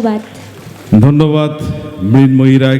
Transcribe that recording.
ধন্যবাদ। ধন্যবাদ মৃন্ময়ী রায়।